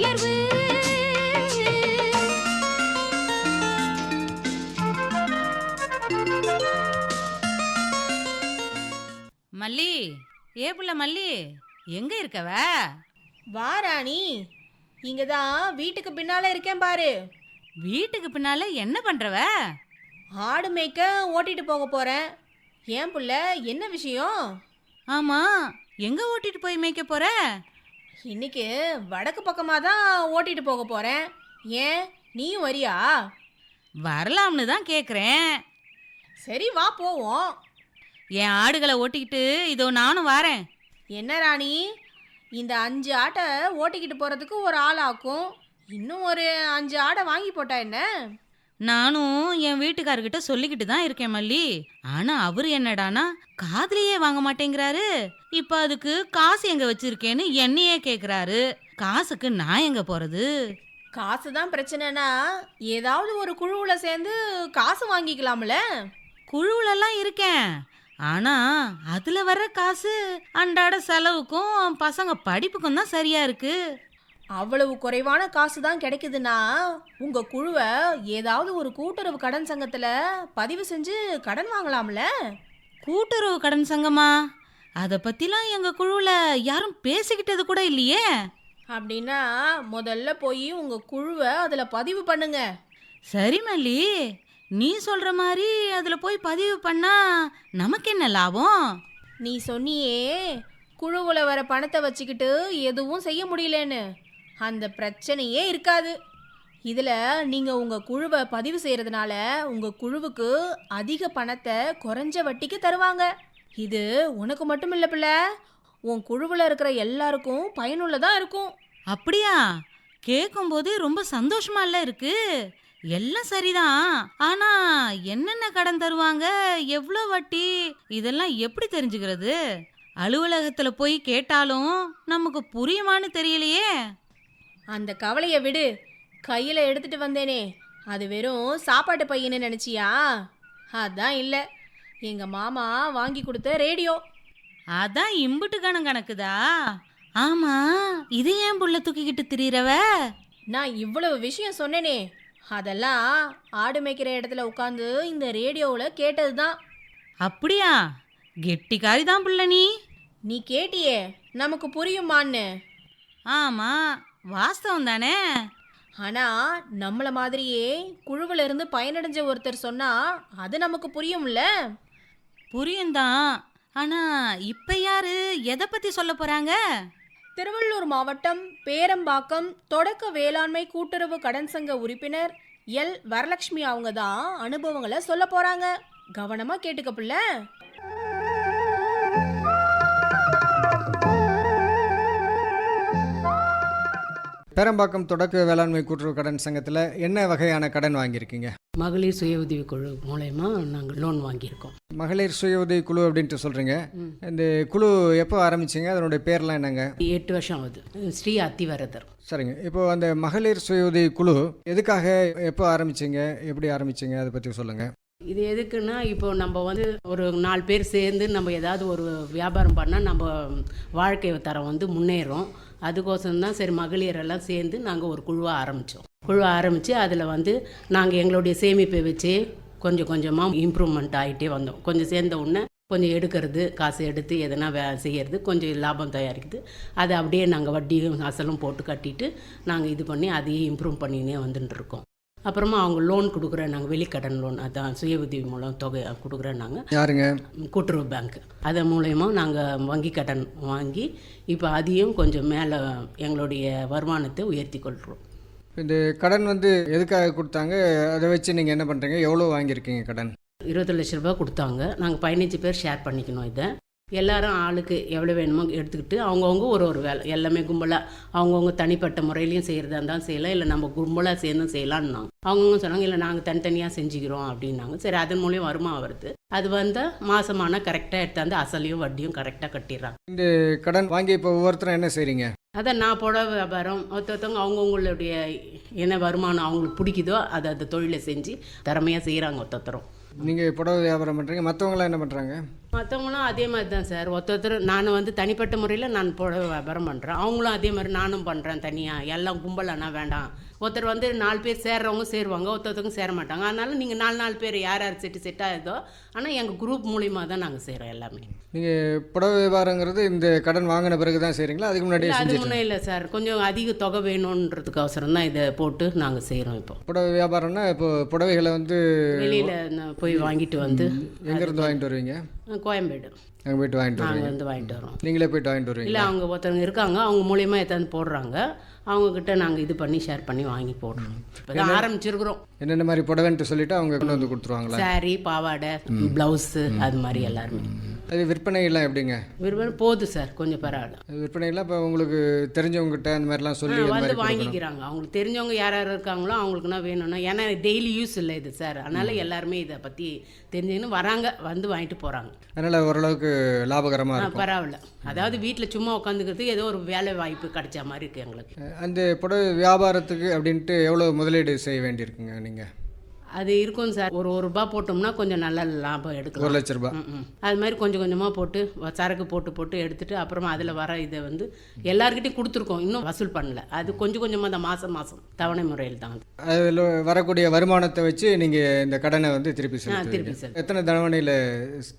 நாட்டுயர்வு மல்லி ஏ புள்ள மல்லி எங்க இருக்கவ? வா ராணி இங்க தான் வீட்டுக்கு பின்னால இருக்கேன் பாரு. வீட்டுக்கு பின்னால என்ன பண்றவ? ஆடு மேய்க்க ஓட்டிட்டு போக போறேன். ஏன் புள்ள என்ன விஷயம்? ஆமா எங்க ஓட்டிட்டு போய் மேய்க்க போற? இன்னைக்கு வடக்கு பக்கமா தான் ஓட்டிட்டு போக போறேன். ஏன்? நீயும் வரியா? வரலாம்னு தான் கேக்குறேன். சரி வா போவோம். என் ஆடுகளை ஓட்டிக்கிட்டு இதோ நானும் வாரேன். என்ன ராணி? இந்த அஞ்சு ஆட்டை ஓட்டிக்கிட்டு போறதுக்கு ஒரு ஆள் ஆக்கும் இன்னும் ஒரு அஞ்சு ஆடை வாங்கி போட்டா என்ன? நானும் என் வீட்டுக்காரர்கிட்ட சொல்லிக்கிட்டு தான் இருக்கேன் மல்லி. ஆனா அவரு என்னடானா காதுலயே வாங்க மாட்டேங்கிறாரு. இப்ப அதுக்கு காசு எங்க வச்சிருக்கேன்னு என்னையே கேக்குறாரு. காசுக்கு நான் எங்க போறது? காசு தான் பிரச்சனைனா ஏதாவது ஒரு குழுவுல சேர்ந்து காசு வாங்கிக்கலாம்ல? குழுவுலலாம் இருக்கேன். ஆனா அதுல வர்ற காசு அன்றாட செலவுக்கும் பசங்க படிப்புக்கும் தான் சரியா இருக்கு. அவ்வளவு குறைவான காசு தான் கிடைக்குதுன்னா உங்க குழுவை ஏதாவது ஒரு கூட்டுறவு கடன் சங்கத்துல பதிவு செஞ்சு கடன் வாங்கலாம்ல? கூட்டுறவு கடன் சங்கமா? அத பத்திலாம் எங்க குழுவுல யாரும் பேசிக்கிட்டது கூட இல்லையே. அப்படின்னா முதல்ல போய் உங்க குழுவை அதுல பதிவு பண்ணுங்க. சரி மல்லி நீ சொல்ற மாதிரி அதுல போய் பதிவு பண்ணா நமக்கு என்ன லாபம்? நீ சொன்னியே குழுவுல வர பணத்தை வச்சுக்கிட்டு எதுவும் செய்ய முடியலன்னு. அந்த பிரச்சனையே இருக்காது. இதில் நீங்கள் உங்கள் குழுவை பதிவு செய்கிறதுனால உங்கள் குழுவுக்கு அதிக பணத்தை குறைஞ்ச வட்டிக்கு தருவாங்க. இது உனக்கு மட்டும் இல்லை பிள்ளை உன் குழுவில் இருக்கிற எல்லாருக்கும் பயனுள்ளதாக இருக்கும். அப்படியா? கேட்கும்போது ரொம்ப சந்தோஷமா இல்ல இருக்கு. எல்லாம் சரிதான். ஆனா என்னென்ன கடன் தருவாங்க? எவ்வளோ வட்டி? இதெல்லாம் எப்படி தெரிஞ்சுக்கிறது? அலுவலகத்துல போய் கேட்டாலும் நமக்கு புரியுமான்னு தெரியலையே. அந்த கவலையை விடு. கையில் எடுத்துட்டு வந்தேனே. அது வெறும் சாப்பாட்டு பையன்னு நினச்சியா? அதான் இல்லை. எங்கள் மாமா வாங்கி கொடுத்த ரேடியோ. அதான் இம்புட்டு கணம் கணக்குதா? ஆமா இது ஏன் புள்ள தூக்கிக்கிட்டு திரியறவ? நான் இவ்வளவு விஷயம் சொன்னேனே. அதெல்லாம் ஆடு மேய்க்கிற இடத்துல உட்காந்து இந்த ரேடியோவில் கேட்டது தான் அப்படியா? கெட்டிக்காரி தான் புள்ள நீ. நீ கேட்டியே நமக்கு புரியுமான்னு. ஆமா வாஸ்தவம் தானே ஆனால் நம்மளை மாதிரியே குழுவில் இருந்து பயனடைஞ்ச ஒருத்தர் சொன்னால் அது நமக்கு புரியும்ல? புரியும் தான் ஆனா இப்ப யாரு? எதை பத்தி சொல்ல போறாங்க? திருவள்ளூர் மாவட்டம் பேரம்பாக்கம் தொடக்க வேளாண்மை கூட்டுறவு கடன் சங்க உறுப்பினர் எல். வரலட்சுமி அவங்க தான் அனுபவங்களை சொல்ல போறாங்க. கவனமா கேட்டுக்க பிள்ளை. பேரம்பாக்கம் தொடக்க வேளாண்மை கூட்டுறவு கடன் சங்கத்தில் என்ன வகையான கடன் வாங்கியிருக்கீங்க? மகளிர் சுய உதவி குழு மூலயமா நாங்கள் லோன் வாங்கியிருக்கோம். மகளிர் சுய உதவி குழு அப்படின்ட்டு சொல்கிறீங்க. இந்த குழு எப்போ ஆரம்பிச்சிங்க? அதனுடைய பேர்லாம் என்னங்க? எட்டு வருஷம் ஆகுது. ஸ்ரீ அத்திவரதர். சரிங்க. இப்போ அந்த மகளிர் சுய உதவி குழு எதுக்காக எப்போ ஆரம்பிச்சிங்க? எப்படி ஆரம்பிச்சிங்க? அதை பற்றி சொல்லுங்கள் இது எதுக்குன்னா இப்போ நம்ம வந்து ஒரு நாலு பேர் சேர்ந்து நம்ம ஏதாவது ஒரு வியாபாரம் பண்ணால் நம்ம வாழ்க்கை தரம் வந்து முன்னேறும். அதுக்கோசரம் தான் சரி மகளிரெல்லாம் சேர்ந்து நாங்கள் ஒரு குழுவாக ஆரம்பித்தோம் குழுவாக ஆரம்பித்து அதில் வந்து நாங்கள் எங்களுடைய சேமிப்பை வச்சு கொஞ்சம் கொஞ்சமாக இம்ப்ரூவ்மெண்ட் ஆகிட்டே வந்தோம். கொஞ்சம் சேர்ந்த உடனே கொஞ்சம் எடுக்கிறது காசு எடுத்து எதனா வே செய்கிறது கொஞ்சம் லாபம் தயாரிக்குது அதை அப்படியே நாங்கள் வட்டியும் அசலும் போட்டு கட்டிட்டு நாங்கள் இது பண்ணி அதையே இம்ப்ரூவ் பண்ணினே வந்துட்டுருக்கோம் அப்புறமா அவங்க லோன் கொடுக்குறேன் நாங்கள் வெளிக்கடன் லோன் அதான் சுய உதவி மூலம் தொகை கொடுக்குறேன் நாங்கள் யாருங்க? கூட்டுறவு பேங்க் அதன் மூலயமா நாங்கள் வங்கி கடன் வாங்கி இப்போ அதையும் கொஞ்சம் மேலே எங்களுடைய வருமானத்தை உயர்த்தி கொள்கிறோம் இந்த கடன் வந்து எதுக்காக கொடுத்தாங்க? அதை வச்சு நீங்கள் என்ன பண்ணுறீங்க எவ்வளோ வாங்கியிருக்கீங்க கடன்? இருபது லட்ச ரூபாய் கொடுத்தாங்க. நாங்கள் பதினஞ்சு பேர் ஷேர் பண்ணிக்கணும் இதை. எல்லாரும் ஆளுக்கு எவ்வளோ வேணுமோ எடுத்துக்கிட்டு அவங்கவுங்க ஒரு ஒரு வேலை எல்லாமே கும்பலாக அவங்கவுங்க தனிப்பட்ட முறையிலையும் செய்கிறதா இருந்தாலும் செய்யலாம் இல்லை நம்ம கும்பலாக சேர்ந்தும் செய்யலான்னாங்க. அவங்கவுங்க சொன்னாங்க இல்லை நாங்கள் தனித்தனியாக செஞ்சுக்கிறோம் அப்படின்னாங்க. சரி அதன் மூலியம் வருமானம் வருது. அது வந்தால் மாதமான கரெக்டாக எடுத்தாந்து அசலையும் வட்டியும் கரெக்டாக கட்டிடுறாங்க. இந்த கடன் வாங்கி இப்போ ஒவ்வொருத்தரும் என்ன செய்கிறீங்க அதான் நான் புடவை வியாபாரம் ஒருத்தவங்க அவங்கவுங்களுடைய என்ன வருமானம் அவங்களுக்கு பிடிக்குதோ அதை அந்த தொழிலை செஞ்சு திறமையாக செய்கிறாங்க ஒருத்தரும். நீங்கள் புடவை வியாபாரம் பண்ணுறீங்க மற்றவங்களாம் என்ன பண்ணுறாங்க மற்றவங்களும் அதே மாதிரி தான் சார். ஒருத்தர் நான் வந்து தனிப்பட்ட முறையில் நான் புடவை வியாபாரம் பண்ணுறேன் அவங்களும் அதே மாதிரி நானும் பண்ணுறேன் தனியாக எல்லாம் கும்பலானா வேண்டாம். ஒருத்தர் வந்து நாலு பேர் சேர்றவங்க சேருவாங்க ஒருத்தவங்க சேர மாட்டாங்க அதனால நீங்கள் நாலு நாலு பேர் யார் யார் செட்டு செட் ஆகுதோ ஆனால் எங்கள் குரூப் மூலிமா தான் நாங்கள் செய்கிறோம் எல்லாமே. நீங்கள் புடவை வியாபாரங்கிறது இந்த கடன் வாங்கின பிறகு தான் செய்கிறீங்களா அதுக்கு முன்னாடியே இல்லை அது முன்னே இல்லை சார். கொஞ்சம் அதிக தொகை வேணுன்றதுக்கு அவசரம் தான் இதை போட்டு நாங்கள் செய்கிறோம் இப்போ. புடவை வியாபாரம்னா இப்போ புடவைகளை வந்து வெளியில் போய் வாங்கிட்டு வந்து எங்கேருந்து வாங்கிட்டு வருவீங்க? கோயம்பேடு. அங்கே போயிட்டு வாங்கிட்டு நாங்கள் வந்து வாங்கிட்டு வரோம். நீங்களே போயிட்டு வாங்கிட்டு வருவீங்க இல்லை அவங்க ஒருத்தவங்க இருக்காங்க. அவங்க மூலியமாக எடுத்தாந்து போடுறாங்க. அவங்கக்கிட்ட நாங்கள் இது பண்ணி ஷேர் பண்ணி வாங்கி போடுறோம். இப்போ ஆரம்பிச்சிருக்கிறோம். என்னென்ன மாதிரி புடவைன்ட்டு சொல்லிட்டு அவங்க கொண்டு வந்து கொடுத்துருவாங்களா? Saree பாவாடை ப்ளவுஸு அது மாதிரி எல்லாருமே. அது விற்பனையெல்லாம் எப்படிங்க? விரும்பும் போகுது சார் கொஞ்சம் பரவாயில்ல. விற்பனையெல்லாம் இப்போ உங்களுக்கு தெரிஞ்சவங்ககிட்ட அந்த மாதிரிலாம் சொல்லி வந்து. வாங்கிக்கிறாங்க. அவங்களுக்கு தெரிஞ்சவங்க யார் யார் இருக்காங்களோ அவங்களுக்குனா வேணும்னா ஏன்னா டெய்லி யூஸ் இல்லை இது சார். அதனால எல்லாருமே இதை பற்றி தெரிஞ்சுக்கின்னு வராங்க வந்து வாங்கிட்டு போகிறாங்க அதனால் ஓரளவுக்கு லாபகரமாக இருக்கும். பரவாயில்ல. அதாவது வீட்டில் சும்மா உட்காந்துக்கிறதுக்கு ஏதோ ஒரு வேலை வாய்ப்பு கிடைச்ச மாதிரி இருக்குது எங்களுக்கு. அந்த புடவை வியாபாரத்துக்கு அப்படின்ட்டு எவ்வளோ முதலீடு செய்ய வேண்டியிருக்குங்க நீங்கள் அது இருக்கும் சார். ஒரு ஒரு ரூபா போட்டோம்னா கொஞ்சம் நல்ல லாபம் ஒரு எடுக்கலாம் லட்ச ரூபாய். அது மாதிரி கொஞ்சம் கொஞ்சமாக போட்டு சரக்கு போட்டு போட்டு எடுத்துட்டு அப்புறமா அதில் வர இதை வந்து எல்லார்கிட்டையும் கொடுத்துருக்கோம். இன்னும் வசூல் பண்ணல. அது கொஞ்சம் கொஞ்சமாக தான் மாதம் மாதம் தவணை முறையில் தான் அதில் வரக்கூடிய வருமானத்தை வச்சு நீங்கள் இந்த கடனை வந்து திருப்பி திருப்பி செலுத்துவீங்க. செலுத்து. எத்தனை தவணையில்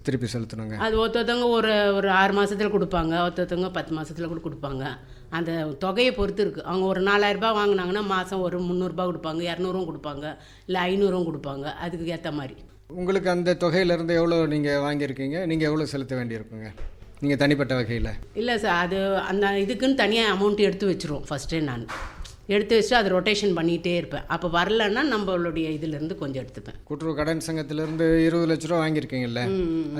திருப்பி செலுத்தணுங்க? அது ஒருத்தவங்க ஒரு ஒரு ஆறு மாசத்துல கொடுப்பாங்க. ஒருத்தவங்க பத்து மாசத்துல கூட கொடுப்பாங்க. அந்த தொகையை பொறுத்து இருக்குது அவங்க ஒரு நாலாயிரம் ரூபாய் வாங்கினாங்கன்னா மாதம் ஒரு முந்நூறுரூபா கொடுப்பாங்க இரநூறுவும் கொடுப்பாங்க இல்லை ஐநூறும் கொடுப்பாங்க. அதுக்கு ஏற்ற மாதிரி. உங்களுக்கு அந்த தொகையிலேருந்து எவ்வளோ நீங்கள் வாங்கியிருக்கீங்க? நீங்கள் எவ்வளோ செலுத்த வேண்டியிருக்குங்க? நீங்கள் தனிப்பட்ட வகையில். இல்லை சார் அது அந்த இதுக்குன்னு தனியாக அமௌண்ட் எடுத்து வச்சிருவோம். ஃபஸ்ட்டே நான். எடுத்து வச்சு அதை ரொட்டேஷன் பண்ணிகிட்டே இருப்பேன். அப்போ வரலன்னா நம்மளுடைய இதுலேருந்து கொஞ்சம் எடுத்துப்பேன். கூட்டுறவு கடன் சங்கத்திலேருந்து இருபது லட்ச ரூபா வாங்கியிருக்கீங்கல்ல?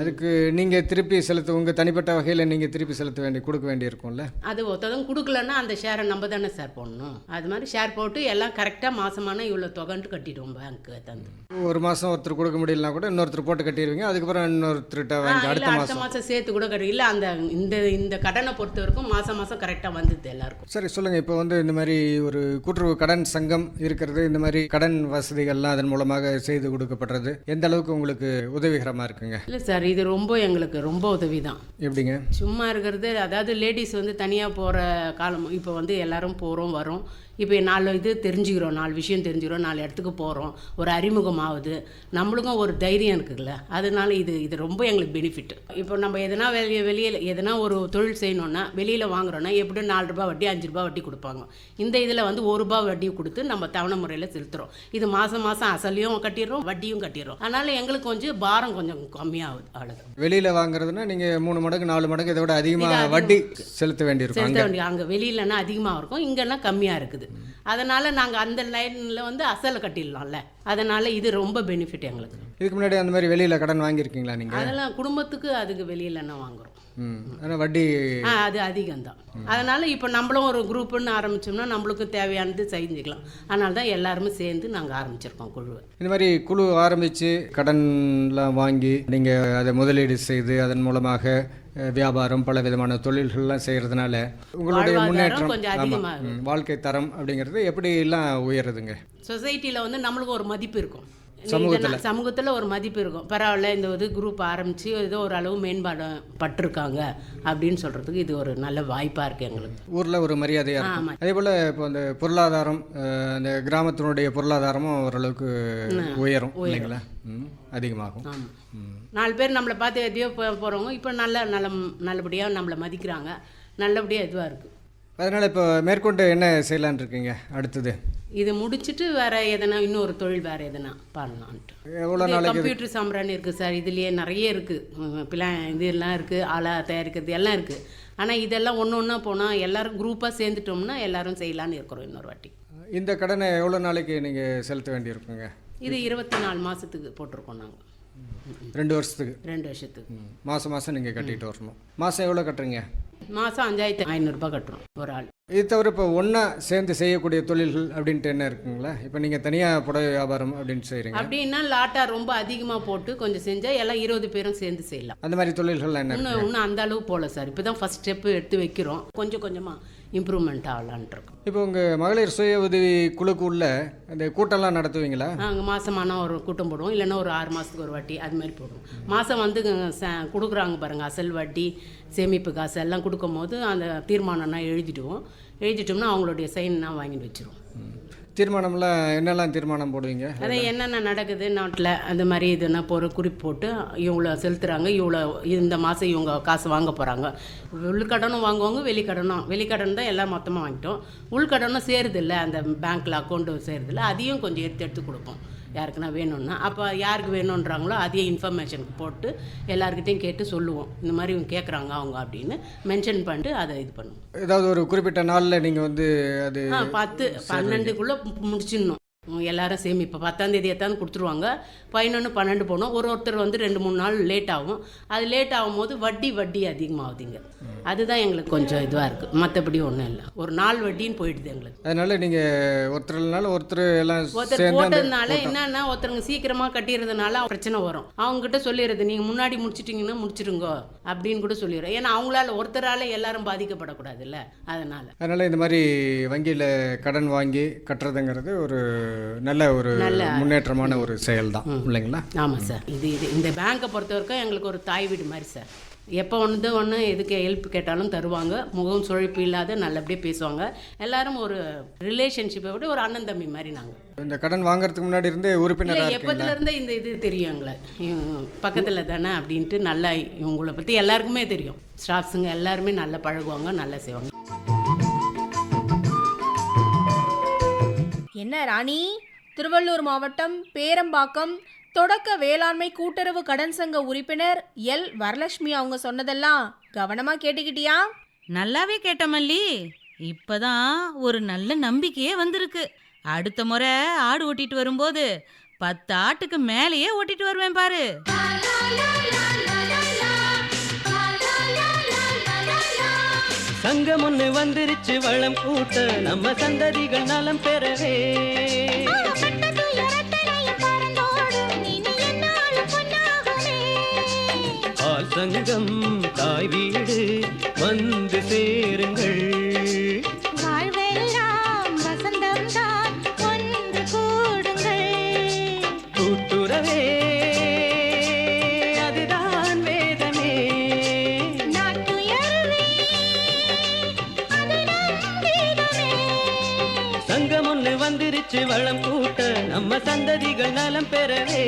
அதுக்கு நீங்கள் திருப்பி செலுத்த உங்கள் தனிப்பட்ட வகையில் நீங்கள் திருப்பி செலுத்த வேண்டி கொடுக்க வேண்டியிருக்கும்ல? அது ஒருத்தவங்க கொடுக்கலன்னா அந்த ஷேரை நம்ம தானே சார் போடணும். அது மாதிரி ஷேர் போட்டு எல்லாம் கரெக்டாக மாசமான இவ்வளோ தொகைன்ட்டு கட்டிடுவோம் பேங்க்கு தந்து. ஒரு மாதம் ஒருத்தர் கொடுக்க முடியலனா கூட இன்னொருத்தர் போட்டு கட்டிடுவீங்க. அதுக்கப்புறம் இன்னொருத்தர்கிட்ட வாங்கி அடுத்த மாதம் மாதம் சேர்த்து கூட கட்டி இல்லை அந்த இந்த இந்த கடனை பொறுத்த வரைக்கும் மாதம் மாதம் கரெக்டாக வந்துடுது எல்லாருக்கும். சரி சொல்லுங்கள் இப்போ வந்து இந்த மாதிரி ஒரு கூட்டுறவு கடன் சங்கம் இருக்கிறது. இந்த மாதிரி கடன் வசதிகள்லாம் அதன் மூலமாக செய்து கொடுக்கப்படுறது. எந்த அளவுக்கு உங்களுக்கு உதவிகரமாக இருக்குங்க? இல்லை சார் இது ரொம்ப எங்களுக்கு ரொம்ப உதவி தான் எப்படிங்க? சும்மா இருக்கிறது அதாவது லேடிஸ் வந்து தனியாக போகிற காலம் இப்போ வந்து எல்லாரும் போகிறோம் வரோம். இப்போ நாலு இது தெரிஞ்சுக்கிறோம் நாலு விஷயம் தெரிஞ்சுக்கிறோம் நாலு இடத்துக்கு போகிறோம் ஒரு அறிமுகம் ஆகுது நம்மளுக்கும் ஒரு தைரியம் இருக்குல்ல. அதனால இது இது ரொம்ப எங்களுக்கு பெனிஃபிட் இப்போ நம்ம எதனா வெளியே வெளியில் எதனா ஒரு தொழில் செய்யணும்னா வெளியில் வாங்குறோன்னா எப்படி நாலு ரூபாய் வட்டி அஞ்சு ரூபாய் வட்டி கொடுப்பாங்க. இந்த இதில் வந்து ஒரு ரூபாய் வட்டி கொடுத்து நம்ம தவணை முறையில் செலுத்துகிறோம் இது மாதம் மாதம் அசலையும் கட்டிடுறோம் வட்டியும் கட்டிடுறோம். அதனால் எங்களுக்கு கொஞ்சம் பாரம் கொஞ்சம் கம்மியாகுது அவ்வளோதான் வெளியில் வாங்குறதுன்னா நீங்கள் மூணு மடங்கு நாலு மடங்கு இதை விட அதிகமாக அதிகம். வட்டி செலுத்த வேண்டியிருக்கும் செலுத்த வேண்டிய அங்கே வெளியிலனா அதிகமாக இருக்கும் இங்கன்னா கம்மியாக இருக்குது. அதனால் நாங்கள் அந்த லைனில் வந்து அசலை கட்டிடலாம்ல. அதனால் இது ரொம்ப பெனிஃபிட் எங்களுக்கு. இதுக்கு முன்னாடி அந்த மாதிரி வெளியில் கடன் வாங்கியிருக்கீங்களா நீங்கள் அதெல்லாம் குடும்பத்துக்கு அதுக்கு வெளியிலன்னா வாங்குறோம்? ம் ஆனால் வட்டி அது அதிகம்தான். அதனால் இப்போ நம்மளும் ஒரு குரூப்புன்னு ஆரம்பிச்சோம்னா நம்மளுக்கு தேவையானது செஞ்சுக்கலாம். அதனால தான் எல்லாருமே சேர்ந்து நாங்கள் ஆரம்பிச்சிருக்கோம் குழுவை. இந்த மாதிரி குழு ஆரம்பித்து கடன்லாம் வாங்கி நீங்கள் அதை முதலீடு செய்து அதன் மூலமாக வியாபாரம் பல விதமான தொழில்கள்லாம் செய்கிறதுனால உங்களுடைய முன்னேற்றம் கொஞ்சம் வாழ்க்கை தரம் அப்படிங்கிறது எப்படி எல்லாம் உயருதுங்க? சொசைட்டியில் வந்து நம்மளுக்கு ஒரு மதிப்பு இருக்கும். சமூகத்துல. சமூகத்தில் ஒரு மதிப்பு இருக்கும். பரவாயில்ல இந்த இது குரூப் ஆரம்பித்து ஏதோ ஒரு அளவு மேம்பாடு பட்டிருக்காங்க அப்படின்னு சொல்கிறதுக்கு இது ஒரு நல்ல வாய்ப்பாக இருக்குது எங்களுக்கு. ஊரில் ஒரு மரியாதையாக இருக்கும். அதே போல் இப்போ அந்த பொருளாதாரம் அந்த கிராமத்தினுடைய பொருளாதாரமும் ஓரளவுக்கு உயரும் இல்லைங்களா? அதிகமாகும். நாலு பேர் நம்மளை பார்த்து எதையோ போகிறவங்க இப்போ நல்ல நல்ல நல்லபடியாக நம்மளை மதிக்கிறாங்க. நல்லபடியாக இதுவாக இருக்குது அதனால் இப்போ மேற்கொண்டு என்ன செய்யலான்னு இருக்கீங்க? அடுத்தது. இது முடிச்சுட்டு வேற எதனா இன்னொரு தொழில் வேற எதனா பண்ணலான்ட்டு. எவ்வளோ இது நாளைக்கு இது- கம்ப்யூட்டர் சாம்பிராணி இருக்குது சார். இதுலேயே நிறைய இருக்குது பிளான் இதெல்லாம் இருக்குது ஆளா தயாரிக்கிறது எல்லாம் இருக்குது ஆனால் இதெல்லாம் ஒன்று ஒன்றா போனால் எல்லாரும் குரூப்பாக சேர்ந்துட்டோம்னா எல்லாரும் செய்யலான்னு இருக்கிறோம் இன்னொரு வாட்டி. இந்த கடனை எவ்வளோ நாளைக்கு நீங்கள் செலுத்த வேண்டியிருக்குங்க? இது இருபத்தி நாலு மாதத்துக்கு போட்டிருக்கோம் நாங்கள் ரெண்டு வருஷத்துக்கு. ரெண்டு வருஷத்துக்கு. மாதம் மாதம் நீங்கள் கட்டிட்டு வரணும். மாதம் எவ்வளோ கட்டுறீங்க? மாதம் அஞ்சாயிரத்தி ஐநூறுரூபா கட்டுறோம் ஒரு ஆள். இது தவிர இப்போ ஒன்றா சேர்ந்து செய்யக்கூடிய தொழில்கள் அப்படின்ட்டு என்ன இருக்குங்களா? இப்போ நீங்கள் தனியாக புடவை வியாபாரம் அப்படின்னு செய்கிறீங்க அப்படின்னா லாட்டா ரொம்ப அதிகமாக போட்டு கொஞ்சம் செஞ்சால் எல்லாம் இருபது பேரும் சேர்ந்து செய்யலாம். அந்த மாதிரி தொழில்கள்லாம் என்ன இன்னும் இன்னும் அந்த அளவு போகல சார். இப்போ தான் ஃபஸ்ட் ஸ்டெப்பு எடுத்து வைக்கிறோம். கொஞ்சம் கொஞ்சமாக இம்ப்ரூவ்மெண்ட் ஆகலான்ட்டு இருக்கோம் இப்போ உங்கள் மகளிர் சுய உதவி குழுக்கு உள்ள அந்த கூட்டம்லாம் நடத்துவீங்களா? நாங்கள் மாதமான ஒரு கூட்டம் போடுவோம். இல்லைன்னா ஒரு ஆறு மாதத்துக்கு ஒரு வாட்டி அது மாதிரி போடுவோம். மாதம் வந்து ச- கொடுக்குறாங்க பாருங்கள் அசல் வட்டி சேமிப்பு காசு எல்லாம் கொடுக்கும்போது அந்த தீர்மானம்னா எழுதிடுவோம். எழுதிட்டோம்னா அவங்களுடைய சைன்லாம் வாங்கிட்டு வச்சிருவோம். தீர்மானம்லாம் என்னெல்லாம் தீர்மானம் போடுவீங்க? அதை என்னென்ன நடக்குது நாட்டில் அந்த மாதிரி இதுனா இப்போ ஒரு குறிப்பு போட்டு இவங்கள செலுத்துகிறாங்க இவ்வளோ இந்த மாதம் இவங்க காசு வாங்க போகிறாங்க உள்கடனும் வாங்குவாங்க வெளிக்கடனும் வெளிக்கடன் தான் எல்லாம் மொத்தமாக வாங்கிட்டோம். உள்கடனும் சேருதில்ல அந்த பேங்க்கில் அக்கௌண்ட்டு சேருதில்ல அதையும் கொஞ்சம் எடுத்து எடுத்து கொடுப்போம். யாருக்குன்னா வேணும்னா. அப்போ யாருக்கு வேணுன்றாங்களோ அதையும் இன்ஃபர்மேஷனுக்கு போட்டு எல்லாருக்கிட்டையும் கேட்டு சொல்லுவோம். இந்த மாதிரி இவங்க கேட்குறாங்க அவங்க அப்படின்னு மென்ஷன் பண்ணிட்டு அதை இது பண்ணுவோம். ஏதாவது ஒரு குறிப்பிட்ட நாளில் நீங்கள் வந்து அது பத்து பன்னெண்டுக்குள்ளே முடிச்சிடணும். எல்லாரும் சேமி. இப்போ பத்தாம் தேதி எத்தாந்து கொடுத்துருவாங்க. பதினொன்று பன்னெண்டு போனோம். ஒரு ஒருத்தர் வந்து ரெண்டு மூணு நாள் லேட் ஆகும். அது லேட் ஆகும்போது வட்டி வட்டி அதிகமாகுதுங்க. அதுதான் எங்களுக்கு கொஞ்சம் இதுவாக இருக்குது மற்றபடி ஒன்றும் இல்லை. ஒரு நாள் வட்டின்னு போயிடுது எங்களுக்கு. அதனால நீங்கள் ஒருத்தர் இல்லைனாலும் ஒருத்தர் எல்லாம் ஒருத்தர் போட்டதுனால என்னன்னா ஒருத்தருங்க சீக்கிரமா கட்டிடுறதுனால பிரச்சனை வரும். அவங்க கிட்ட சொல்லிடுறது நீங்க முன்னாடி முடிச்சிட்டீங்கன்னா முடிச்சிருங்க அப்படின்னு கூட சொல்லிடுறோம். ஏன்னா அவங்களால ஒருத்தரால எல்லாரும் பாதிக்கப்படக்கூடாதுல்ல. அதனால. அதனால் இந்த மாதிரி வங்கியில் கடன் வாங்கி கட்டுறதுங்கிறது ஒரு நல்ல ஒரு முன்னேற்றமான ஒரு செயல் தான் இல்லைங்களா? ஆமாம் சார். இது இது இந்த பேங்க்கை பொறுத்த வரைக்கும் எங்களுக்கு ஒரு தாய் வீடு மாதிரி சார். எப்போ ஒன்று ஒன்று எதுக்கு ஹெல்ப் கேட்டாலும் தருவாங்க. முகம் சுழிப்பு இல்லாத நல்லபடியாக பேசுவாங்க. எல்லாரும் ஒரு ரிலேஷன்ஷிப்பை விட ஒரு அண்ணன் தம்பி மாதிரி நாங்கள் இந்த கடன் வாங்குறதுக்கு முன்னாடி இருந்தே இருக்கீங்களா? எப்போதுலேருந்தே இந்த இது தெரியும் எங்களை. பக்கத்தில் தானே அப்படின்ட்டு நல்லா இவங்களை பற்றி எல்லாருக்குமே தெரியும். ஸ்டாஃப்ஸுங்க எல்லாருமே நல்லா பழகுவாங்க நல்லா செய்வாங்க. என்ன ராணி? திருவள்ளூர் மாவட்டம் பேரம்பாக்கம் தொடக்க வேளாண்மை கூட்டுறவு கடன் சங்க உறுப்பினர் எல். வரலட்சுமி அவங்க சொன்னதெல்லாம் கவனமா கேட்டுக்கிட்டியா? நல்லாவே கேட்ட மல்லி. இப்பதான் ஒரு நல்ல நம்பிக்கையே வந்திருக்கு. அடுத்த முறை ஆடு ஓட்டிட்டு வரும்போது பத்து ஆட்டுக்கு மேலேயே ஓட்டிட்டு வருவேன் பாரு. சங்கம் ஒண்ணு வந்துருச்சு வளம் கூட்ட. நம்ம சந்ததிகள் நலம் பெறவே. ஆள் சங்கம் சந்ததிகள் நலம் பெறவே.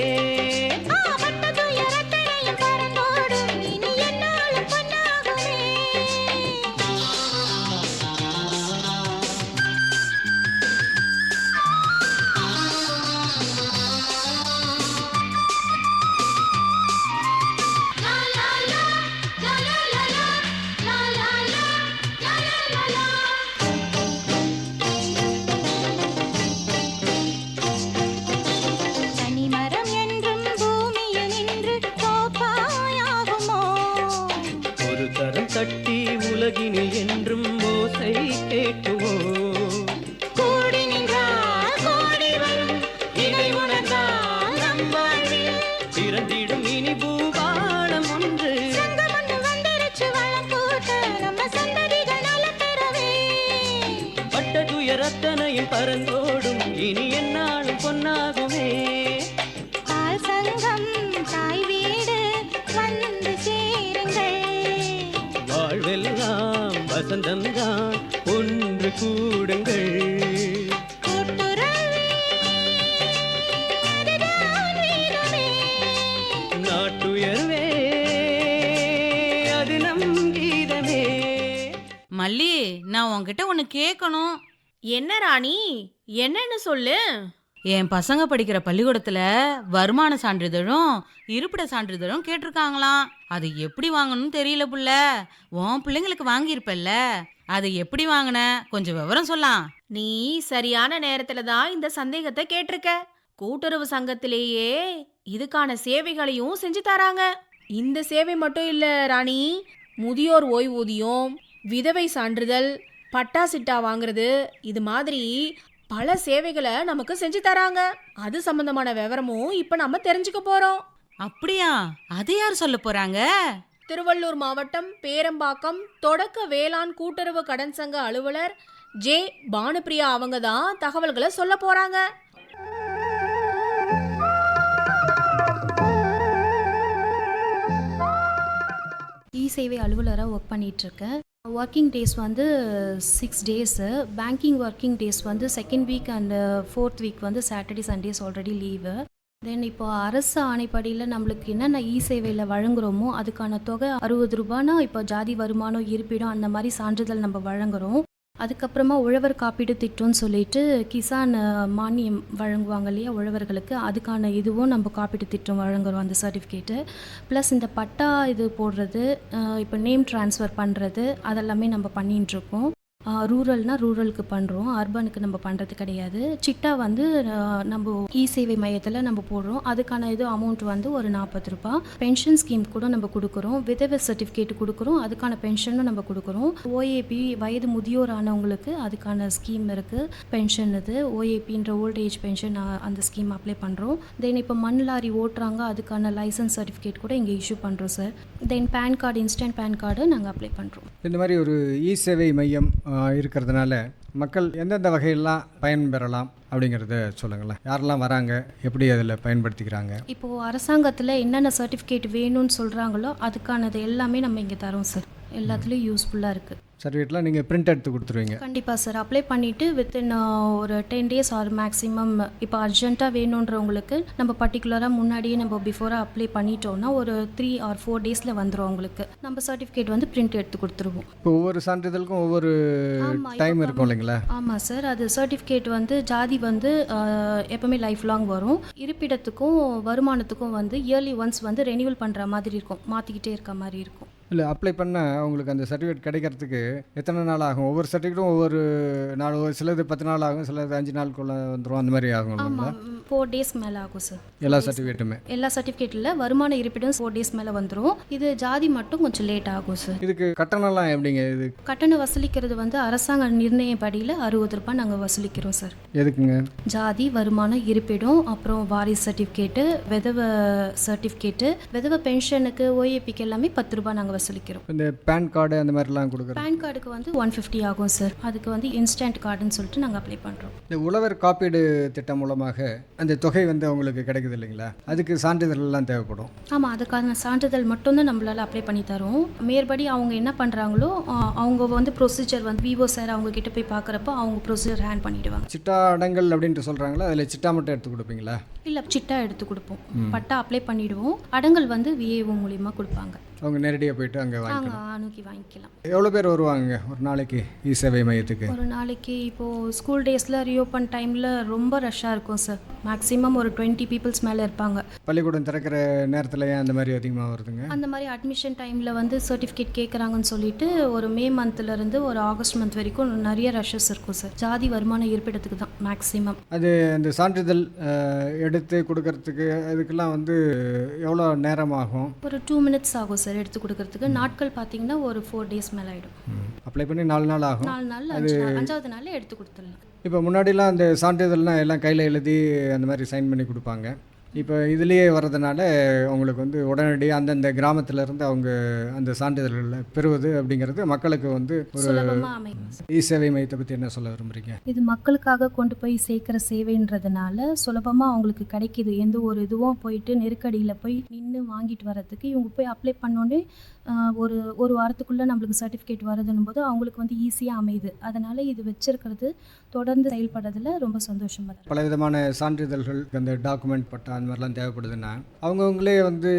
மல்லி நான் உன்கிட்ட ஒன்று கேட்கணும் என்ன ராணி? என்னன்னு சொல்லு. என் பசங்க படிக்கிற பள்ளிக்கூடத்துல வருமான சான்றிதழும் இருப்பிட சான்றிதழும் கேட்டிருக்காங்களாம். அது எப்படி வாங்கணும்னு தெரியல புள்ள. உன் பிள்ளைங்களுக்கு வாங்கியிருப்பல்ல. அதை எப்படி வாங்கின? கொஞ்சம் விவரம் சொல்லாம் நீ சரியான நேரத்துல தான் இந்த சந்தேகத்தை கேட்டிருக்க. கூட்டுறவு சங்கத்திலேயே இதுக்கான சேவைகளையும் செஞ்சு தராங்க. இந்த சேவை மட்டும் இல்ல ராணி. முதியோர் ஓய்வூதியம் விதவை சான்றிதழ் பட்டா சிட்டா வாங்குறது இது மாதிரி பல சேவைகளை நமக்கு செஞ்சு தராங்க. அது சம்பந்தமான விவரமும் இப்ப நம்ம தெரிஞ்சுக்க போறோம். அப்படியா? அதை யார் சொல்ல போறாங்க? திருவள்ளூர் மாவட்டம் பேரம்பாக்கம் தொடக்க வேளாண் கூட்டுறவு கடன் சங்க அலுவலர் ஜே. பானுப்பிரியா அவங்க தான் தகவல்களை சொல்ல போறாங்க. இ சேவை அலுவலராக ஒர்க் பண்ணிகிட்ருக்கேன் ஒர்க்கிங் டேஸ் வந்து six days banking working days வந்து second week and fourth week வந்து Saturday Sundays already leave then இப்போ அரசு ஆணைப்படியில் நம்மளுக்கு என்னென்ன இ சேவையில் வழங்குகிறோமோ அதுக்கான தொகை அறுபது ரூபானா இப்போ ஜாதி வருமானம் இருப்பிடம் அந்த மாதிரி சான்றிதழ் நம்ம வழங்குகிறோம் அதுக்கப்புறமா உழவர் காப்பீடு திட்டம்னு சொல்லிட்டு கிசான் மானியம் வழங்குவாங்க இல்லையா உழவர்களுக்கு அதுக்கான இதுவும் நம்ம காப்பீடு திட்டம் வழங்குறோம் அந்த சர்டிஃபிகேட்டு. ப்ளஸ் இந்த பட்டா இது போடுறது இப்போ நேம் ட்ரான்ஸ்ஃபர் பண்ணுறது அதெல்லாமே நம்ம பண்ணிட்டு இருக்கோம் ரூரல்னால் ரூரலுக்கு பண்ணுறோம் அர்பனுக்கு நம்ம பண்ணுறது கிடையாது. சிட்டா வந்து நம்ம இ சேவை மையத்தில் நம்ம போடுறோம். அதுக்கான இது அமௌண்ட் வந்து ஒரு நாற்பது ரூபாய் பென்ஷன் ஸ்கீம் கூட நம்ம கொடுக்குறோம். விதவை சர்டிஃபிகேட் கொடுக்குறோம். அதுக்கான பென்ஷனும் நம்ம கொடுக்குறோம். ஓஏபி வயது முதியோர் ஆனவங்களுக்கு அதுக்கான ஸ்கீம் இருக்குது பென்ஷன் இது. ஓஏபின்ற ஓல்ட் ஏஜ் பென்ஷன் அந்த ஸ்கீம் அப்ளை பண்ணுறோம் தென் இப்போ மண் லாரி ஓட்டுறாங்க. அதுக்கான லைசன்ஸ் சர்டிஃபிகேட் கூட இங்கே இஷ்யூ பண்ணுறோம் sir then PAN card instant PAN card நாங்கள் அப்ளை பண்ணுறோம் இந்த மாதிரி ஒரு இ சேவை மையம் இருக்கிறதுனால மக்கள் எந்தெந்த வகையெல்லாம் பயன்பெறலாம் அப்படிங்கிறத சொல்லுங்களேன். யாரெல்லாம் வராங்க? எப்படி அதில் பயன்படுத்திக்கிறாங்க? இப்போது அரசாங்கத்தில் என்னென்ன சர்டிஃபிகேட் வேணும்னு சொல்கிறாங்களோ அதுக்கானது எல்லாமே நம்ம இங்கே தரோம் சார் எல்லாத்துலேயும் யூஸ்ஃபுல்லாக இருக்குது சர்டிஃபிகேட்லாம் நீங்கள் பிரிண்ட் எடுத்து கொடுத்துருவீங்க. கண்டிப்பாக சார் அப்ளை பண்ணிவிட்டு வித்தின் ஒரு டென் டேஸ் ஆர் மேக்ஸிமம் இப்போ அர்ஜென்ட்டாக வேணுன்றவங்களுக்கு நம்ம பர்டிகுலராக முன்னாடியே நம்ம பிஃபோராக அப்ளை பண்ணிட்டோம்னா ஒரு த்ரீ ஆர் ஃபோர் டேஸில் வந்துடும் அவங்களுக்கு. நம்ம சர்டிஃபிகேட் வந்து பிரிண்ட் எடுத்து கொடுத்துருவோம். இப்போ ஒவ்வொரு சான்றிதழுக்கும் ஒவ்வொரு டைம் இருக்கும் இல்லைங்களா? ஆமாம் சார் அது சர்டிஃபிகேட் வந்து ஜாதி வந்து எப்பவுமே லைஃப் லாங் வரும். இருப்பிடத்துக்கும் வருமானத்துக்கும் வந்து இயர்லி ஒன்ஸ் வந்து ரெனியூவல் பண்ணுற மாதிரி இருக்கும். மாற்றிக்கிட்டே இருக்க மாதிரி இருக்கும். இல்லை அப்ளை பண்ணால் உங்களுக்கு அந்த சர்டிஃபிகேட் கிடைக்கிறதுக்கு எத்தனை நாள் ஆகும்? ஒவ்வொரு சர்டிஃபிகேட்டும் ஒவ்வொரு நாள் ஒரு சிலது பத்து நாள் ஆகும் சிலது அஞ்சு நாளுக்குள்ளே வந்துடும் அந்த மாதிரி ஆகும் ஆமாம் ஃபோர் டேஸ் மேலே ஆகும் சார் எல்லா சர்டிஃபிகேட்டுமே எல்லா சர்டிஃபிகேட்டில் வருமான இருப்பிடம் ஃபோர் டேஸ் மேலே வந்துடும் இது ஜாதி மட்டும் கொஞ்சம் லேட் ஆகும் சார் இதுக்கு கட்டணம்லாம் எப்படிங்க இது? கட்டணம் வசூலிக்கிறது வந்து அரசாங்க நிர்ணயப்படியில் அறுபது ரூபாய் நாங்கள் வசூலிக்கிறோம் சார் எதுக்குங்க? ஜாதி வருமானம் இருப்பிடம் அப்புறம் வாரிசு சர்டிஃபிகேட்டு விதவை சர்டிஃபிகேட்டு விதவை பென்ஷனுக்கு ஓஏபிக்கு எல்லாமே பத்து ரூபாய் நாங்கள் வசூலிக்கிறோம் இந்த பேன் கார்டு அந்த மாதிரிலாம் கொடுக்குறோம். பேன் கார்டுக்கு வந்து ஒன் ஃபிஃப்டி ஆகும் சார் அதுக்கு வந்து இன்ஸ்டன்ட் கார்டுன்னு சொல்லிட்டு நாங்கள் அப்ளை பண்ணுறோம் இந்த உழவர் காப்பீடு திட்டம் மூலமாக அந்த தொகை வந்து அவங்களுக்கு கிடைக்குது இல்லைங்களா? அதுக்கு சான்றிதழ்லாம் தேவைப்படும். ஆமாம் அதுக்கான சான்றிதழ் மட்டும்தான் நம்மளால் அப்ளை பண்ணி தரோம் மேற்படி அவங்க என்ன பண்ணுறாங்களோ அவங்க வந்து ப்ரொசீஜர் வந்து விவோ சார் அவங்க கிட்ட போய் பார்க்குறப்போ அவங்க ப்ரொசீஜர் ஹேண்ட் பண்ணிடுவாங்க. சிட்டா அடங்கல் அப்படின்ட்டு சொல்கிறாங்களா அதில் சிட்டா மட்டும் எடுத்து கொடுப்பீங்களா? இல்லை சிட்டா எடுத்து கொடுப்போம். பட்டா அப்ளை பண்ணிடுவோம். அடங்கல் வந்து விஏஓ மூலியமாக கொடுப்பாங்க. அவங்க நேரடியாக போயிட்டு அங்கே வாங்கிக்கலாம் அணுகி வாங்கிக்கலாம். எவ்வளோ பேர் வருவாங்க? ஒரு நாளைக்கு இ சேவை மையத்துக்கு? ஒரு நாளைக்கு இப்போது ஸ்கூல் டேஸில் ரீஓப்பன் டைமில் ரொம்ப ரஷ்ஷாக இருக்கும் சார் மேக்ஸிமம் ஒரு டுவெண்ட்டி பீப்புள்ஸ் மேலே இருப்பாங்க. பள்ளிக்கூடம் திறக்கிற நேரத்தில் ஏன் அந்த மாதிரி அதிகமாக வருதுங்க? அந்த மாதிரி அட்மிஷன் டைமில் வந்து சர்டிஃபிகேட் கேட்குறாங்கன்னு சொல்லிட்டு ஒரு மே மந்த்லேருந்து ஒரு ஆகஸ்ட் மந்த் வரைக்கும் நிறைய ரஷ்ஷஸ் இருக்கும் சார் ஜாதி வருமானம் இருப்பிடத்துக்கு தான் மேக்ஸிமம் அது அந்த சான்றிதழ் எடுத்து கொடுக்கறதுக்கு அதுக்கெல்லாம் வந்து எவ்வளோ நேரம் ஆகும்? ஒரு டூ மினிட்ஸ் ஆகும் சார் எடுத்து கொடுக்கறதுக்கு நாட்கள் பார்த்தீங்கன்னா ஒரு ஃபோர் டேஸ் மேலே ஆகிடும் அப்ளை பண்ணி நாலு நாள் ஆகும். நாலு நாள் அஞ்சு நாள் அஞ்சாவது நாள் எடுத்து கொடுத்துடலாம். இப்போ முன்னாடிலாம் அந்த சான்றிதழ்லாம் எல்லாம் கையில் எழுதி அந்த மாதிரி சைன் பண்ணி கொடுப்பாங்க. இப்போ இதுலேயே வர்றதுனால உங்களுக்கு வந்து உடனடியாக அந்தந்த கிராமத்துல இருந்து அவங்க அந்த சான்றிதழ்களை பெறுவது அப்படிங்கிறது மக்களுக்கு வந்து ஒரு இ சேவை மையத்தை பற்றி என்ன சொல்ல விரும்புகிறீங்க இது மக்களுக்காக கொண்டு போய் சேர்க்குற சேவைன்றதுனால சுலபமாக அவங்களுக்கு கிடைக்கிது. எந்த ஒரு இதுவும் போயிட்டு நெருக்கடியில் போய் நின்று வாங்கிட்டு வர்றதுக்கு இவங்க போய் அப்ளை பண்ணோன்னே ஒரு ஒரு வாரத்துக்குள்ளே நம்மளுக்கு சர்டிஃபிகேட் வருதுன்னும் போது அவங்களுக்கு வந்து ஈஸியாக அமையுது. அதனால் இது வச்சிருக்கிறது தொடர்ந்து செயல்படுறதுல ரொம்ப சந்தோஷமாக பலவிதமான சான்றிதழ்கள் அந்த டாக்குமெண்ட் பட்டா அந்த மாதிரிலாம் தேவைப்படுதுன்னா அவங்கவுங்களே வந்து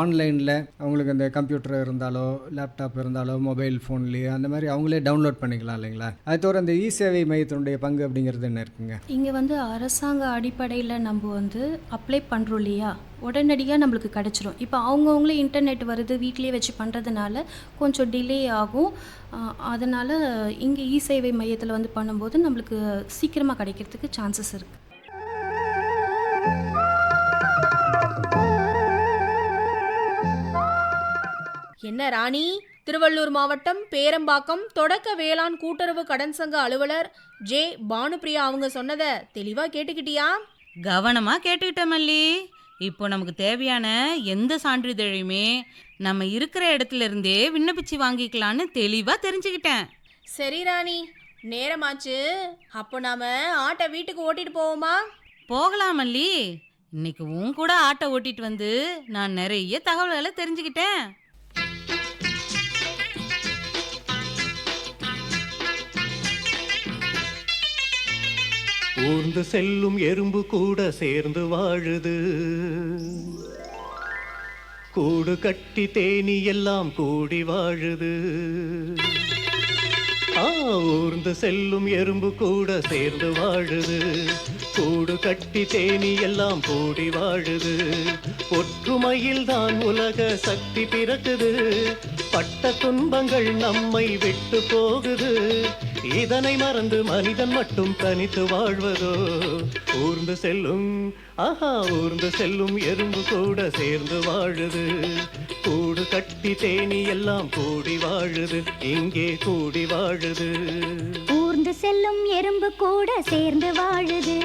ஆன்லைனில் அவங்களுக்கு அந்த கம்ப்யூட்டர் இருந்தாலோ லேப்டாப் இருந்தாலோ மொபைல் ஃபோன்லேயோ அந்த மாதிரி அவங்களே டவுன்லோட் பண்ணிக்கலாம் இல்லைங்களா? அது தவிர அந்த இ சேவை மையத்தினுடைய பங்கு அப்படிங்கிறது என்ன இருக்குங்க? இங்கே வந்து அரசாங்க அடிப்படையில் நம்ம வந்து அப்ளை பண்ணுறோம் இல்லையா? உடனடியாக நம்மளுக்கு கிடச்சிரும். இப்போ அவங்கவுங்களே இன்டர்நெட் வருது வீட்லேயே வச்சு பண்ணுறதுனால கொஞ்சம் டிலே ஆகும். அதனால் இங்கே இ சேவை மையத்தில் வந்து பண்ணும்போது நம்மளுக்கு சீக்கிரமாக கிடைக்கிறதுக்கு சான்சஸ் இருக்குது என்ன ராணி? திருவள்ளூர் மாவட்டம் பேரம்பாக்கம் தொடக்க வேளாண் கூட்டுறவு கடன் சங்க அலுவலர் ஜே. பானுப்பிரியா அவங்க சொன்னதை தெளிவா கேட்டுக்கிட்டியா? கவனமா கேட்டுக்கிட்ட மல்லி. இப்போ நமக்கு தேவையான எந்த சான்றிதழையுமே நம்ம இருக்கிற இடத்துல இருந்தே விண்ணப்பிச்சு வாங்கிக்கலான்னு தெளிவா தெரிஞ்சுக்கிட்டேன். சரி ராணி நேரமாச்சு. அப்போ நாம ஆட்டை வீட்டுக்கு ஓட்டிட்டு போவோமா? போகலாம் மல்லி. இன்னைக்கு உன் கூட ஆட்டோ ஓட்டிட்டு வந்து நான் நிறைய தகவல்களை தெரிஞ்சுக்கிட்டேன். ஊர்ந்து செல்லும் எறும்பு கூட சேர்ந்து வாழுது. கூடு கட்டி தேனி எல்லாம் கூடி வாழுது. ஆ ஊர்ந்து செல்லும் எறும்பு கூட சேர்ந்து வாழுது. கூடு கட்டி தேனி எல்லாம் கூடி வாழுது. ஒற்றுமையில் தான் உலக சக்தி பிறக்குது. பட்ட துன்பங்கள் நம்மை விட்டு போகுது. இதனை மறந்து மனிதன் மட்டும் தனித்து வாழ்வதோ? ஊர்ந்து செல்லும் ஆஹா ஊர்ந்து செல்லும் எறும்பு கூட சேர்ந்து வாழுது. கூடு கட்டி தேனி எல்லாம் கூடி வாழுது இங்கே கூடி வாழுது. ஊர்ந்து செல்லும் எறும்பு கூட சேர்ந்து வாழுது.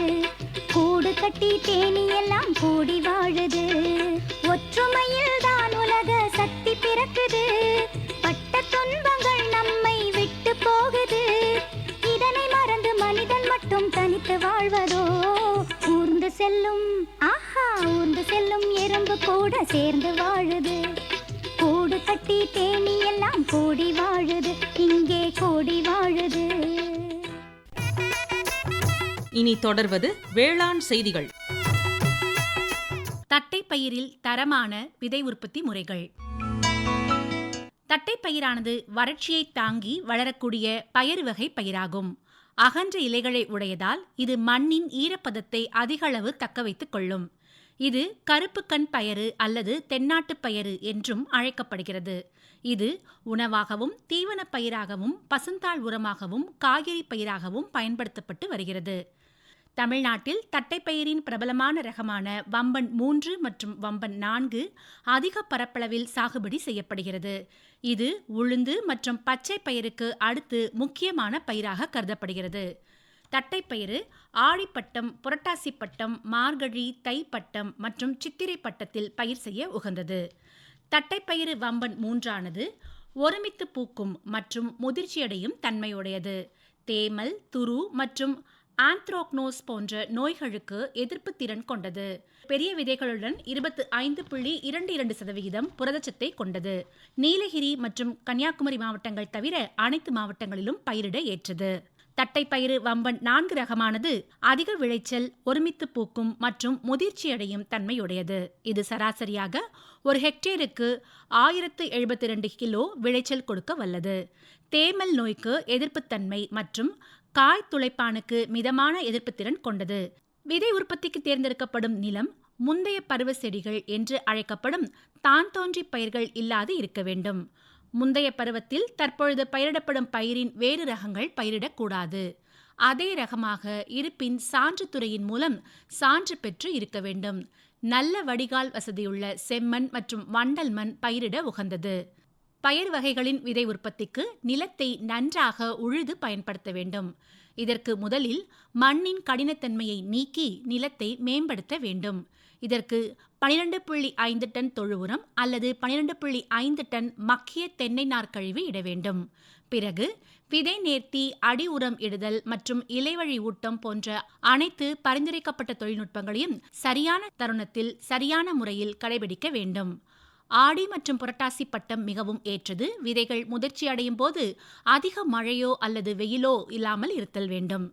கூடு கட்டி தேனி எல்லாம் கூடி வாழுது. ஒற்றுமையில் தான் உலக சக்தி பிறக்குது. பட்ட துன்பங்கள் நம்மை போகுது. இதனை மறந்து மனிதன் மட்டும் தனித்து வாழ்வதோ? ஊர்ந்து செல்லும் ஆஹா ஊர்ந்து செல்லும் எறும்பு கூட சேர்ந்து வாழுது. கூடு கட்டி தேனி எல்லாம் கூடி வாழுது. இங்கே கூடி வாழுது. இனி தொடர்வது வேளாண் செய்திகள். தட்டைப்பயிரில் தரமான விதை உற்பத்தி முறைகள். தட்டைப்பயிரானது வறட்சியை தாங்கி வளரக்கூடிய பயறு வகை பயிராகும். அகன்ற இலைகளை உடையதால் இது மண்ணின் ஈரப்பதத்தை அதிகளவு தக்க வைத்துக் கொள்ளும். இது கருப்பு கண் பயறு அல்லது தென்னாட்டுப் பயறு என்றும் அழைக்கப்படுகிறது. இது உணவாகவும் தீவனப் பயிராகவும் பசுந்தாள் உரமாகவும் காய்கறி பயிராகவும் பயன்படுத்தப்பட்டு வருகிறது. தமிழ்நாட்டில் தட்டைப்பயிரின் பிரபலமான ரகமான வம்பன் மூன்று மற்றும் வம்பன் நான்கு அதிக பரப்பளவில் சாகுபடி செய்யப்படுகிறது. இது உளுந்து மற்றும் பச்சை பயிருக்கு அடுத்து முக்கியமான பயிராக கருதப்படுகிறது. தட்டைப்பயிறு ஆழிப்பட்டம் புரட்டாசி பட்டம் மார்கழி தைப்பட்டம் மற்றும் சித்திரை பட்டத்தில் பயிர் செய்ய உகந்தது. தட்டைப்பயிறு வம்பன் மூன்றானது ஒருமித்து பூக்கும் மற்றும் முதிர்ச்சியடையும் தன்மையுடையது. தேமல் துரு மற்றும் ஆந்த்ரோக்னோஸ் போன்ற நோய்களுக்கு எதிர்ப்பு திறன் கொண்டது. பெரிய விதைகளுடன் இருபத்து ஐந்து புள்ளி இரண்டு இரண்டு சதவிகிதம் புரதச்சத்தை கொண்டது. நீலகிரி மற்றும் கன்னியாகுமரி மாவட்டங்கள் தவிர அனைத்து மாவட்டங்களிலும் பயிரிட ஏற்றது. தட்டைப்பயிறு வம்பன் நான்கு ரகமானது அதிக விளைச்சல் ஒருமித்து பூக்கும் மற்றும் முதிர்ச்சியடையும் தன்மையுடையது. இது சராசரியாக ஒரு ஹெக்டேருக்கு ஆயிரத்து எழுபத்தி ரெண்டு கிலோ விளைச்சல் கொடுக்க வல்லது. தேமல் நோய்க்கு எதிர்ப்புத்தன்மை மற்றும் காய் துளைப்பானுக்கு மிதமான எதிர்ப்புத்திறன் கொண்டது. விதை உற்பத்திக்கு தேர்ந்தெடுக்கப்படும் நிலம் முந்தைய பருவ செடிகள் என்று அழைக்கப்படும் தான் தோன்றி பயிர்கள் இல்லாது இருக்க வேண்டும். முந்தைய பருவத்தில் தற்பொழுது பயிரிடப்படும் பயிரின் வேறு ரகங்கள் பயிரிடக்கூடாது. அதே ரகமாக இருப்பின் சான்று துறையின் மூலம் சான்று பெற்று இருக்க வேண்டும். நல்ல வடிகால் வசதியுள்ள செம்மண் மற்றும் வண்டல் மண் பயிரிட உகந்தது. பயிர் வகைகளின் விதை உற்பத்திக்கு நிலத்தை நன்றாக உழுது பயன்படுத்த வேண்டும். இதற்கு முதலில் மண்ணின் கடினத்தன்மையை நீக்கி நிலத்தை மேம்படுத்த வேண்டும். இதற்கு பனிரெண்டு புள்ளி ஐந்து டன் தொழு உரம் அல்லது பனிரெண்டு புள்ளி ஐந்து டன் மக்கிய தென்னை நார்க்கழிவு இட வேண்டும். பிறகு விதை நேர்த்தி அடி உரம் இடுதல் மற்றும் இலைவழி ஊட்டம் போன்ற அனைத்து பரிந்துரைக்கப்பட்ட தொழில்நுட்பங்களையும் சரியான தருணத்தில் சரியான முறையில் கடைபிடிக்க வேண்டும். ஆடி மற்றும் புரட்டாசி பட்டம் மிகவும் ஏற்றது. விதைகள் முதிர்ச்சி அடையும் போது அதிக மழையோ அல்லது வெயிலோ இல்லாமல் இருத்தல் வேண்டும்.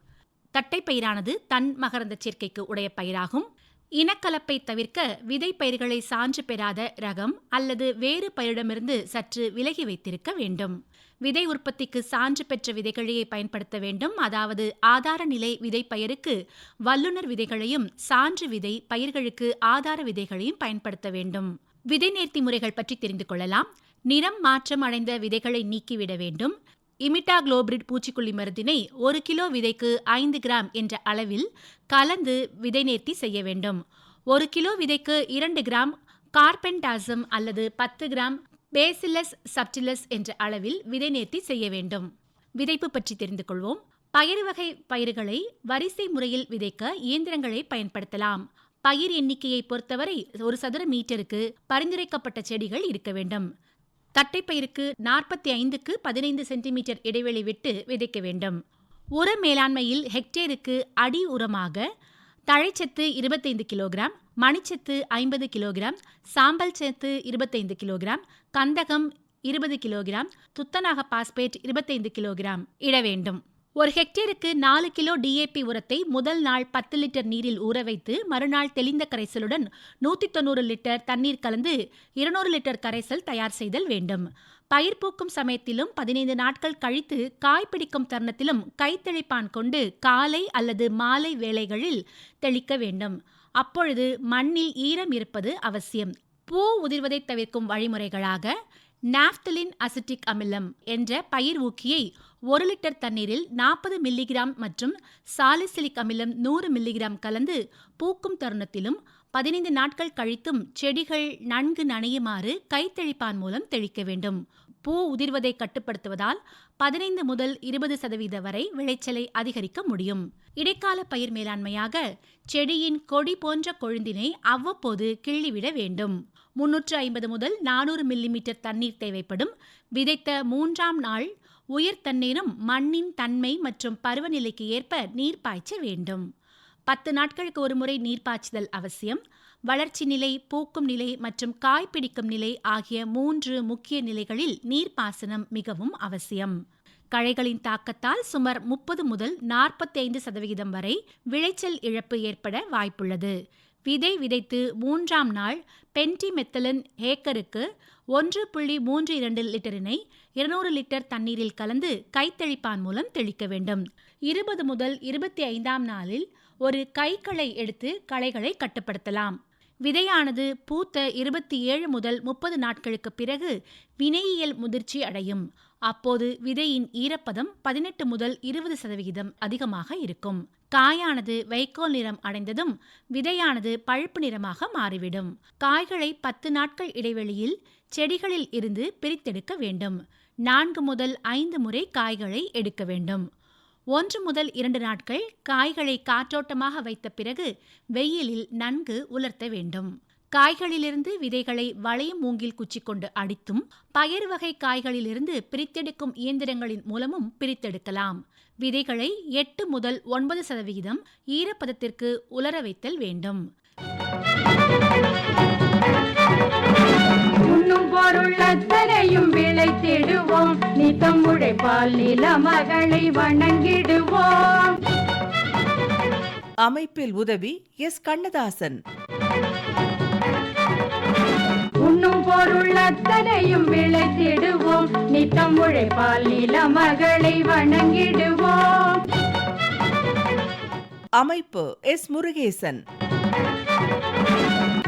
தட்டைப்பயிரானது தன் மகரந்த சேர்க்கைக்கு உடைய பயிராகும். இனக்கலப்பை தவிர்க்க விதை பயிர்களை சான்று பெறாத ரகம் அல்லது வேறு பயிரிடமிருந்து சற்று விலகி வைத்திருக்க வேண்டும். விதை உற்பத்திக்கு சான்று பெற்ற விதைகளையே பயன்படுத்த வேண்டும். அதாவது ஆதார நிலை விதை பயிருக்கு வல்லுநர் விதைகளையும் சான்று விதை பயிர்களுக்கு ஆதார விதைகளையும் பயன்படுத்த வேண்டும். விதை நேர்த்தி முறைகள் பற்றி தெரிந்து கொள்ளலாம். நிறம் மாற்றம் அடைந்த விதைகளை நீக்கிவிட வேண்டும். இமிட்டா குளோபிரிட் பூச்சிக்கொல்லி மருந்தினை ஒரு கிலோ விதைக்கு ஐந்து கிராம் என்ற அளவில் கலந்து விதை நேர்த்தி செய்ய வேண்டும். ஒரு கிலோ விதைக்கு இரண்டு கிராம் கார்பென்டாசம் அல்லது பத்து கிராம் பேசிலஸ் சப்டிலஸ் என்ற அளவில் விதை நேர்த்தி செய்ய வேண்டும். விதைப்பு பற்றி தெரிந்து கொள்வோம். பயிர் வகை பயிர்களை வரிசை முறையில் விதைக்க இயந்திரங்களை பயன்படுத்தலாம். பயிர் எண்ணிக்கையை பொறுத்தவரை ஒரு சதுர மீட்டருக்கு பரிந்துரைக்கப்பட்ட செடிகள் இருக்க வேண்டும். தட்டைப்பயிருக்கு நாற்பத்தி ஐந்துக்கு பதினைந்து சென்டிமீட்டர் இடைவெளி விட்டு விதைக்க வேண்டும். உர மேலாண்மையில் ஹெக்டேருக்கு அடி உரமாக தழைச்சத்து இருபத்தைந்து கிலோகிராம் மணிச்சத்து ஐம்பது கிலோகிராம் சாம்பல் சத்து இருபத்தைந்து கிலோகிராம் கந்தகம் இருபது கிலோகிராம் துத்தநாக பாஸ்பேட் இருபத்தைந்து கிலோகிராம் இட வேண்டும். ஒரு ஹெக்டேருக்கு நாலு கிலோ டிஏபி உரத்தை முதல் நாள் பத்து லிட்டர் நீரில் ஊற வைத்து மறுநாள் தெளிந்த கரைசலுடன் நூற்றி தொண்ணூறு லிட்டர் தண்ணீர் கலந்து இருநூறு லிட்டர் கரைசல் தயார் செய்தல் வேண்டும். பயிர் பூக்கும் சமயத்திலும் பதினைந்து நாட்கள் கழித்து காய் பிடிக்கும் தருணத்திலும் கைத்தெளிப்பான் கொண்டு காலை அல்லது மாலை வேளைகளில் தெளிக்க வேண்டும். அப்பொழுது மண்ணில் ஈரம் இருப்பது அவசியம். பூ உதிர்வதை தவிர்க்கும் வழிமுறைகளாக நாப்தலின் அசிட்டிக் அமிலம் என்ற பயிர் ஊக்கியை ஒரு லிட்டர் தண்ணீரில் நாற்பது மில்லிகிராம் மற்றும் சாலிசிலிக் அமிலம் நூறு மில்லிகிராம் கலந்து பூக்கும் தருணத்திலும் பதினைந்து நாட்கள் கழித்தும் செடிகள் நன்கு நனையுமாறு கைத்தெளிப்பான் மூலம் தெளிக்க வேண்டும். பூ உதிர்வதை கட்டுப்படுத்துவதால் பதினைந்து முதல் இருபது சதவீத வரை விளைச்சலை அதிகரிக்க முடியும். இடைக்கால பயிர் மேலாண்மையாக செடியின் கொடி போன்ற கொழுந்தினை அவ்வப்போது கிள்ளிவிட வேண்டும். முன்னூற்று ஐம்பது முதல் நானூறு மில்லிமீட்டர் தண்ணீர் தேவைப்படும். விதைத்த மூன்றாம் நாள் உயர் தண்ணீரும் மண்ணின் தன்மை மற்றும் பருவநிலைக்கு ஏற்ப நீர் பாய்ச்ச வேண்டும். பத்து நாட்களுக்கு ஒருமுறை நீர் பாய்ச்சுதல் அவசியம். வளர்ச்சி நிலை பூக்கும் நிலை மற்றும் காய் பிடிக்கும் நிலை ஆகிய மூன்று முக்கிய நிலைகளில் நீர்ப்பாசனம் மிகவும் அவசியம். களைகளின் தாக்கத்தால் சுமார் முப்பது முதல் நாற்பத்தைந்து சதவிகிதம் வரை விளைச்சல் இழப்பு ஏற்பட வாய்ப்புள்ளது. விதை விதைத்து மூன்றாம் நாள் பென்டிமெத்தலன் ஹேக்கருக்கு ஒன்று புள்ளி மூன்று இரண்டு லிட்டரினை இருநூறு லிட்டர் தண்ணீரில் கலந்து கைத்தெளிப்பான் மூலம் தெளிக்க வேண்டும். இருபது முதல் இருபத்தி ஐந்தாம் நாளில் ஒரு கைகளை எடுத்து களைகளை கட்டுப்படுத்தலாம். விதையானது பூத்த இருபத்தி ஏழு முதல் முப்பது நாட்களுக்கு பிறகு வினையியல் முதிர்ச்சி அடையும். அப்போது விதையின் ஈரப்பதம் பதினெட்டு முதல் இருபது சதவிகிதம் அதிகமாக இருக்கும். காயானது வைக்கோல் நிறம் அடைந்ததும் விதையானது பழுப்பு நிறமாக மாறிவிடும். காய்களை பத்து நாட்கள் இடைவெளியில் செடிகளில் இருந்து பிரித்தெடுக்க வேண்டும். நான்கு முதல் ஐந்து முறை காய்களை எடுக்க வேண்டும். ஒன்று முதல் இரண்டு நாட்கள் காய்களை காற்றோட்டமாக வைத்த பிறகு வெயிலில் நன்கு உலர்த்த வேண்டும். காய்களிலிருந்து விதைகளை வளையும் மூங்கில் குச்சி கொண்டு அடித்தும் பயறு வகை காய்களிலிருந்து பிரித்தெடுக்கும் இயந்திரங்களின் மூலமும் பிரித்தெடுக்கலாம். விதைகளை எட்டு முதல் ஒன்பது சதவிகிதம் ஈரப்பதத்திற்கு உலர வைத்தல் வேண்டும். உண்ணும் பொருள் அத்தனையும் விளைத்திடுவோம். நித்தம் உழைப்பால் நில மகளை வணங்கிடுவோம். அமைப்பில் உதவி எஸ். கண்ணதாசன். உண்ணும் பொருள் அத்தனையும் விளைத்திடுவோம். நித்தம் உழைப்பால் நில மகளை வணங்கிடுவோம். அமைப்பு எஸ். முருகேசன்.